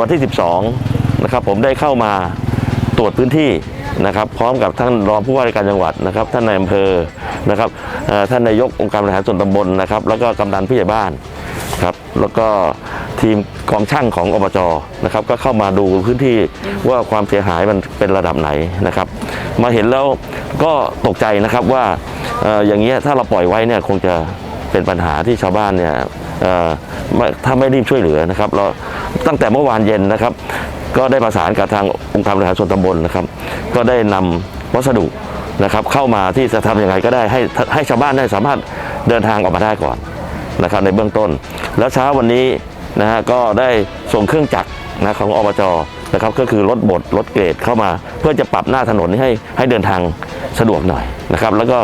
วันที่ 12 นะครับผมได้เข้ามาตรวจพื้นที่นะครับ พร้อมกับท่านรองผู้ว่าราชการจังหวัดนะครับ ท่านนายอำเภอนะครับท่านนายกองค์การบริหารส่วนตำบลนะครับ แล้วก็กำนันผู้ใหญ่บ้านครับแล้วก็ ทีมกองช่างของอบจนะครับก็เข้ามาดูพื้นที่ว่าความเสียหายมันเป็นระดับไหนนะครับ มาเห็นแล้วก็ตกใจนะครับว่าอออย่างเงี้ยถ้าเราปล่อยไว้เนี่ยคงจะเป็นปัญหาที่ชาวบ้านเนี่ยถ้าไม่รีบช่วยเหลือนะครับเราตั้งแต่เมื่อวานเย็นนะครับ ก็ได้ประสานกับทางองค์การบริหารส่วนตำบลนะครับ ก็ได้นำวัสดุนะครับ เข้ามาที่จะทำยังไงก็ได้ให้ให้ชาวบ้านได้สามารถเดินทางออกมาได้ก่อนนะครับในเบื้องต้น แล้วเช้าวันนี้ นะฮะก็ได้ส่งเครื่องจักรนะของอบจนะครับก็คือรถบดรถเกรดเข้ามา เพื่อจะปรับหน้าถนนให้ให้เดินทางสะดวกหน่อยนะครับ แล้วก็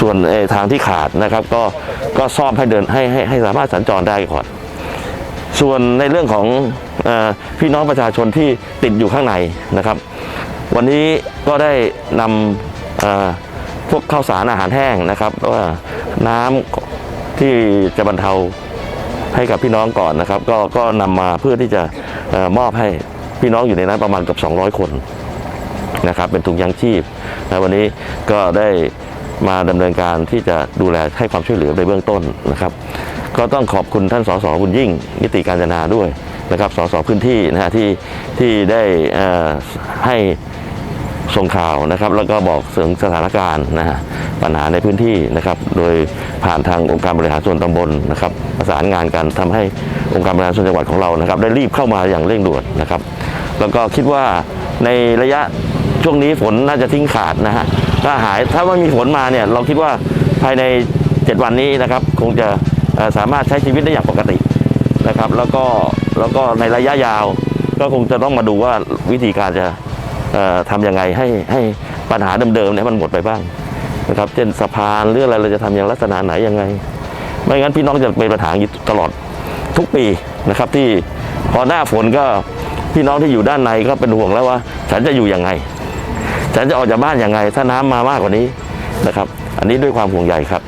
ส่วนทางที่ขาดนะครับ ก็ก็ซ่อมให้เดินให้ให้ให้สามารถสัญจรได้ก่อนส่วนในเรื่องของอพี่น้องประชาชนที่ติดอยู่ข้างในนะครับ วันนี้ก็ได้นำพวกข้าวสารอาหารแห้งนะครับว่าน้ำที่จะบรรเทา ให้กับพี่น้องก่อนนะครับ ก็ก็นำมาเพื่อที่จะอมอบให้พี่น้องอยู่ในนั้นประมาณกับ 200 คนนะครับเป็นถุงยางชีพนะวันนี้ก็ได้มาดำเนินการที่จะดูแลให้ความช่วยเหลือในเบื้องต้นนะครับ ก็ต้องขอบคุณท่านสสบุญยิ่งนิติการจนาด้วยนะครับสสพื้นที่นะฮะที่ที่ได้ให้ส่งข่าวนะครับ แล้วก็บอกถึงสถานการณ์นะฮะ ปัญหาในพื้นที่นะครับ โดยผ่านทางองค์การบริหารส่วนตำบลนะครับ ประสานงานกันทำให้องค์การบริหารส่วนจังหวัดของเรานะครับ ได้รีบเข้ามาอย่างเร่งด่วนนะครับ แล้วก็คิดว่าในระยะช่วงนี้ฝนน่าจะทิ้งขาดนะฮะถ้าหายถ้าไม่มีฝนมาเนี่ยเราคิดว่าภายใน 7 วันนี้นะครับ คงจะสามารถใช้ชีวิตได้อย่างปกตินะครับ แล้วก็แล้วก็ในระยะยาวก็คงจะต้องมาดูว่าวิธีการจะทำยังไงให้ให้ปัญหาเดิมๆเนี่ยมันหมดไปบ้าง นะครับเช่นสะพานหรืออะไรเราจะทำอย่างลักษณะไหนยังไง ไม่งั้นพี่น้องจะเป็นปัญหาอย่างนี้ตลอดทุกปีนะครับที่พอหน้าฝนก็พี่น้องที่อยู่ด้านในก็เป็นห่วงแล้วว่า ฉันจะอยู่ยังไง ฉันจะออกจากบ้านยังไง ถ้าน้ำมามากกว่านี้นะครับ อันนี้ด้วยความห่วงใยครับ